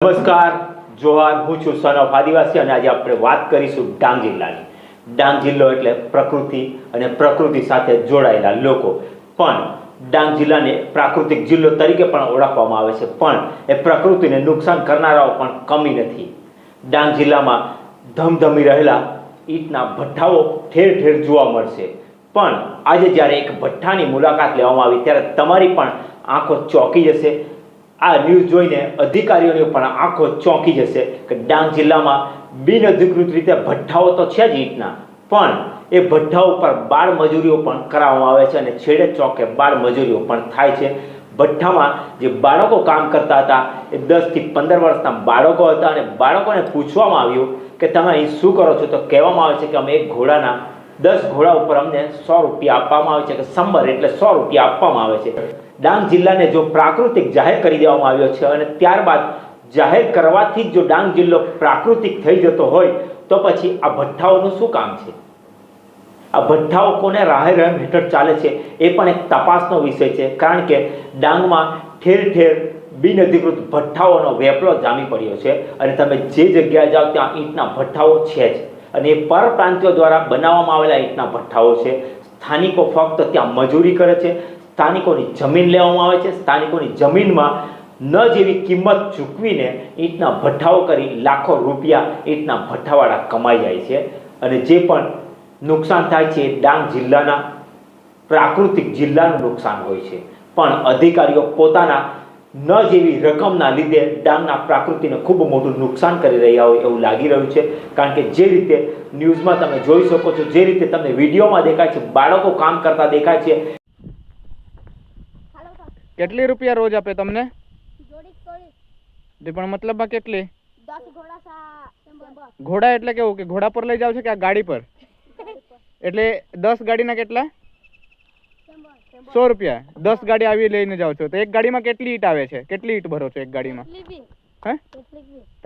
નમસ્કાર જોહાર હું છું સનફ આદિવાસી અને આજે આપણે વાત કરીશું ડાંગ જિલ્લાની ડાંગ જિલ્લો એટલે પ્રકૃતિ અને પ્રકૃતિ સાથે જોડાયેલા લોકો. પણ ડાંગ જિલ્લાને પ્રાકૃતિક જિલ્લો તરીકે પણ ઓળખવામાં આવે છે, પણ એ પ્રકૃતિને નુકસાન કરનારાઓ પણ કમી નથી. ડાંગ જિલ્લામાં ધમધમી રહેલા ઈંટના ભઠ્ઠાઓ ઠેર ઠેર જોવા મળશે. પણ આજે જ્યારે એક ભઠ્ઠાની મુલાકાત લેવામાં આવી, ત્યારે તમારી પણ આંખો ચોંકી જશે આ ન્યૂઝ જોઈને અધિકારીઓની પણ આંખો ચોંકી જશે કે ડાંગ જિલ્લામાં બિનઅધિકૃત રીતે ભઠ્ઠાઓ તો છે જ ઈંટના, પણ એ ભઠ્ઠાઓ પર બાળ મજૂરીઓ પણ કરાવવામાં આવે છે અને છેડે ચોકે બાળ મજૂરીઓ પણ થાય છે. ભઠ્ઠામાં જે બાળકો કામ કરતા હતા, એ દસથી પંદર વર્ષના બાળકો હતા અને બાળકોને પૂછવામાં આવ્યું કે તમે અહીં શું કરો છો? તો કહેવામાં આવે છે કે અમે એક ઘોડાના દસ ઘોડા ઉપર અમને સો રૂપિયા આપવામાં આવે છે કે સંબર એટલે સો રૂપિયા આપવામાં આવે છે. ડાંગ જિલ્લાને જો પ્રાકૃતિક જાહેર કરી દેવામાં આવ્યો છે અને ત્યારબાદ જાહેર કરવાથી જો ડાંગ જિલ્લો પ્રાકૃતિક થઈ જતો હોય, તો પછી આ ભઠ્ઠાઓનું શું કામ છે? આ ભઠ્ઠાઓ કોને રાહે રહેમ હેઠળ ચાલે છે એ પણ એક તપાસનો વિષય છે. કારણ કે ડાંગમાં ઠેર ઠેર બિન અધિકૃત ભઠ્ઠાઓનો વેપલો જામી પડ્યો છે અને તમે જે જગ્યાએ જાઓ ત્યાં ઈંટના ભઠ્ઠાઓ છે જ. અને પરપ્રાંતિયો દ્વારા બનાવવામાં આવેલા ઈંટના ભઠ્ઠાઓ છે. સ્થાનિકો ફક્ત ત્યાં મજૂરી કરે છે. સ્થાનિકોની જમીન લેવામાં આવે છે. સ્થાનિકોની જમીનમાં ન જેવી કિંમત ચૂકવીને ઈંટના ભઠ્ઠાઓ કરી લાખો રૂપિયા ઈંટના ભઠ્ઠાવાળા કમાઈ જાય છે. અને જે પણ નુકસાન થાય છે એ ડાંગ જિલ્લાના પ્રાકૃતિક જિલ્લાનું નુકસાન હોય છે. પણ અધિકારીઓ પોતાના ન જેવી રકમના લીધે ડાંગના પ્રાકૃતિને ખૂબ મોટું નુકસાન કરી રહ્યા હોય એવું લાગી રહ્યું છે. કારણ કે જે રીતે ન્યૂઝમાં તમે જોઈ શકો છો જે રીતે તમને વિડીયોમાં દેખાય છે બાળકો કામ કરતા દેખાય છે. કેટલી રૂપિયા રોજ આપે તમને? પણ મતલબમાં કેટલી? ઘોડા સા શંભર ઘોડા એટલે કેવું કે ઘોડા પર લઈ જાવ છે કે આ ગાડી પર. એટલે દસ ગાડીના કેટલા? સો રૂપિયા. દસ ગાડી આવી લઈને જાઓ છો. તો એક ગાડીમાં કેટલી ઈટ આવે છે? કેટલી ઈટ ભરો છો એક ગાડીમાં? હે?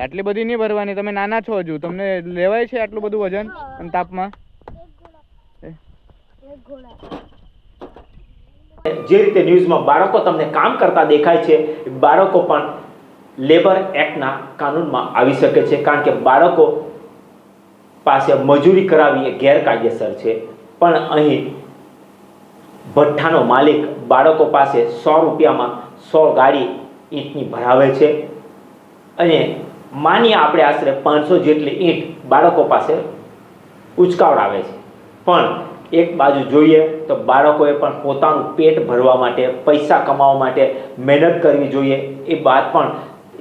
આટલી બધી નહીં ભરવાની. તમે નાના છો હજુ. તમને લેવાય છે આટલું બધું વજન? અને તાપમાં? જે રીતે ન્યૂઝમાં બાળકો તમને કામ કરતા દેખાય છે બાળકો પણ લેબર એક્ટના કાનૂનમાં આવી શકે છે. કારણ કે બાળકો પાસે મજૂરી કરાવી એ ગેરકાયદેસર છે. પણ અહીં ભઠ્ઠાનો માલિક બાળકો પાસે સો રૂપિયામાં સો ગાડી ઈંટની ભરાવે છે. અને માનીએ આપણે આશરે પાંચસો જેટલી ઈંટ બાળકો પાસે ઉચકાવડાવે છે. પણ એક બાજુ જોઈએ તો બાળકોએ પણ પોતાનું પેટ ભરવા માટે, પૈસા કમાવા માટે મહેનત કરવી જોઈએ. એ વાત પણ,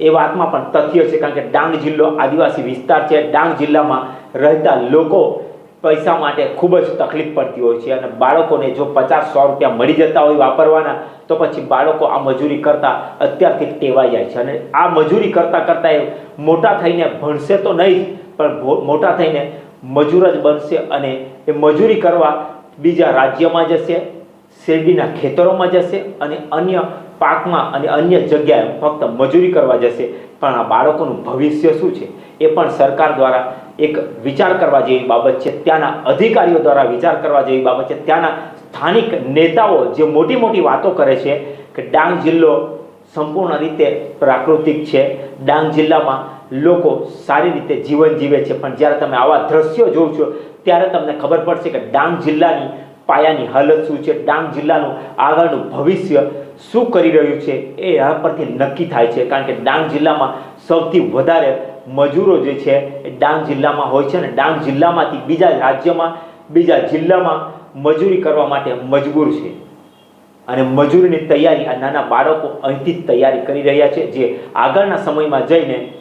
એ વાતમાં પણ તથ્ય છે, કારણ કે ડાંગ જિલ્લો આદિવાસી વિસ્તાર છે. ડાંગ જિલ્લામાં રહેતા લોકો પૈસા માટે ખૂબ જ તકલીફ પડતી હોય છે અને બાળકોને જો પચાસ, સો રૂપિયા મળી જતા હોય વાપરવાના, તો પછી બાળકો આ મજૂરી કરતાં અત્યારથી ટેવાઈ જાય છે. અને આ મજૂરી કરતાં કરતાં એ મોટા થઈને ભણશે તો નહીં પણ મોટા થઈને મજૂર જ બનશે અને એ મજૂરી કરવા બીજા રાજ્યમાં જશે, શેરડીના ખેતરોમાં જશે અને અન્ય પાકમાં અને અન્ય જગ્યાએ ફક્ત મજૂરી કરવા જશે. પણ આ બાળકોનું ભવિષ્ય શું છે? એ પણ સરકાર દ્વારા એક વિચાર કરવા જેવી બાબત છે. ત્યાંના અધિકારીઓ દ્વારા વિચાર કરવા જેવી બાબત છે. ત્યાંના સ્થાનિક નેતાઓ જે મોટી મોટી વાતો કરે છે કે ડાંગ જિલ્લો સંપૂર્ણ રીતે પ્રાકૃતિક છે. ડાંગ જિલ્લામાં લોકો સારી રીતે જીવન જીવે છે. પણ જ્યારે તમે આવા દ્રશ્યો જોવ છો, ત્યારે તમને ખબર પડશે કે ડાંગ જિલ્લાની પાયાની હાલત શું છે? ડાંગ જિલ્લાનું આગળનું ભવિષ્ય શું કરી રહ્યું છે? એ આ પરથી નક્કી થાય છે. કારણ કે ડાંગ જિલ્લામાં સૌથી વધારે મજૂરો જે છે એ ડાંગ જિલ્લામાં હોય છે અને ડાંગ જિલ્લામાંથી બીજા રાજ્યમાં, બીજા જિલ્લામાં મજૂરી કરવા માટે મજબૂર છે. અને મજૂરીની તૈયારી આ નાના બાળકો અહીંથી જ તૈયારી કરી રહ્યા છે, જે આગળના સમયમાં જઈને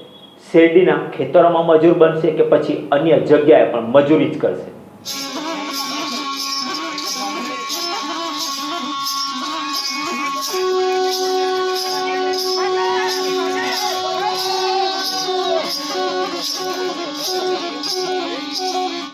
શેરડીના ખેતરોમાં મજૂર બનશે કે પછી અન્ય જગ્યાએ પણ મજૂરી જ કરશે.